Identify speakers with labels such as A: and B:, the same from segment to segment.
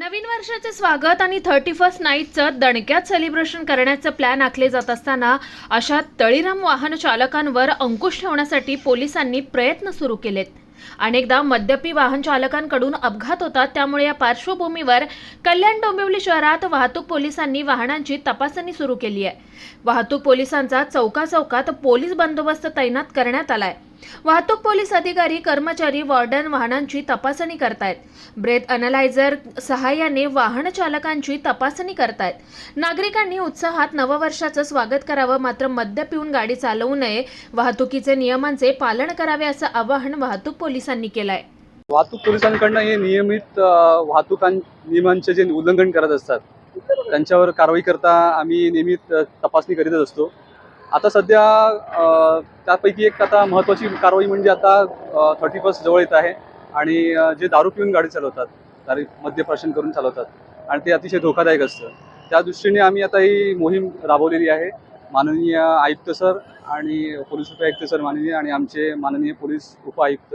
A: नवीन वर्षाचे स्वागत आणि थर्टी फर्स्ट नाईटचं दणक्यात सेलिब्रेशन करण्याचं प्लॅन आखले जात असताना अशा तळीराम वाहन चालकांवर अंकुश ठेवण्यासाठी पोलिसांनी प्रयत्न सुरू केलेत. अनेकदा मद्यपी वाहन चालकांकडून अपघात होतात त्यामुळे या पार्श्वभूमीवर कल्याण डोंबिवली शहरात वाहतूक पोलिसांनी वाहनांची तपासणी सुरू केली आहे. वाहतूक पोलिसांचा चौका चौकात पोलीस बंदोबस्त तैनात करण्यात आलाय. वाहतूक पोलीस अधिकारी कर्मचारी वॉर्डन वाहनांची तपासणी करतायत. ब्रेथ अनालायझर सहाय्याने वाहन चालकांची तपासणी करतायत. नागरिकांनी उत्साहात नववर्षाचं स्वागत करावं मात्र मद्य पिऊन गाडी चालवू नये वाहतुकीचे नियमांचे पालन करावे असं आवाहन वाहतूक पोलिसांनी केलंय.
B: वाहतूक पोलिसांकडनं हे नियमित वाहतूक नियमांचे जे उल्लंघन करत असतात त्यांच्यावर कारवाई करता आम्ही नियमित तपासणी करीतच असतो. आता सध्या त्यापैकी एक आता महत्त्वाची कारवाई म्हणजे आता थर्टी फर्स्ट जवळ येत आहे आणि जे दारू पिऊन गाडी चालवतात दारू मद्यप्राशन करून चालवतात आणि ते अतिशय धोकादायक असतं. त्या दृष्टीने आम्ही आता ही मोहीम राबवलेली आहे. माननीय आयुक्त सर आणि पोलीस उपायुक्त सर माननीय आणि आमचे माननीय पोलीस उपायुक्त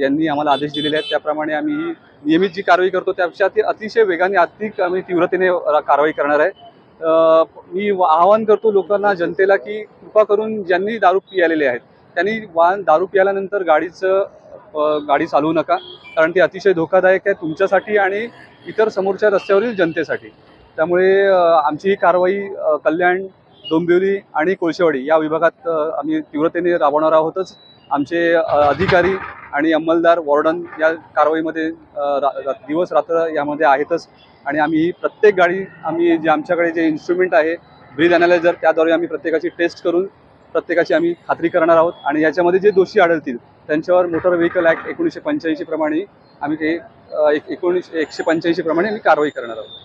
B: यांनी आम्हाला आदेश दिलेले आहेत. त्याप्रमाणे आम्ही नियमित जी कारवाई करतो त्यापेक्षा ती अतिशय वेगाने अधिक आम्ही तीव्रतेने कारवाई करणार आहे. मी आवाहन करतो लोकांना जनतेला की कृपा करून ज्यांनी दारू पियालेले आहेत त्यांनी वाहन दारू पियाल्यानंतर गाडीचं गाडी चालवू नका कारण ती अतिशय धोकादायक आहे तुमच्यासाठी आणि इतर समोरच्या रस्त्यावरील जनतेसाठी. त्यामुळे आमची ही कारवाई कल्याण डोंबिवली आणि कोळशेवाडी या विभागात आम्ही तीव्रतेने राबवणार आहोतच. आमचे अधिकारी आणि अंमलदार वॉर्डन या कारवाईमध्ये रा- दिवस रात्र यामध्ये आहेतच. आणि आम्ही ही प्रत्येक गाडी आम्ही जे आमच्याकडे जे इन्स्ट्रुमेंट आहे ब्रीद अनालायझर त्याद्वारे आम्ही प्रत्येकाची टेस्ट करून प्रत्येकाची आम्ही खात्री करणार आहोत. आणि याच्यामध्ये जे दोषी आढळतील त्यांच्यावर मोटर व्हेकल ॲक्ट एकोणीसशे पंच्याऐंशी प्रमाणे आम्ही ते एक एकोणीसशे एकशे पंच्याऐंशी प्रमाणे आम्ही कारवाई करणार आहोत.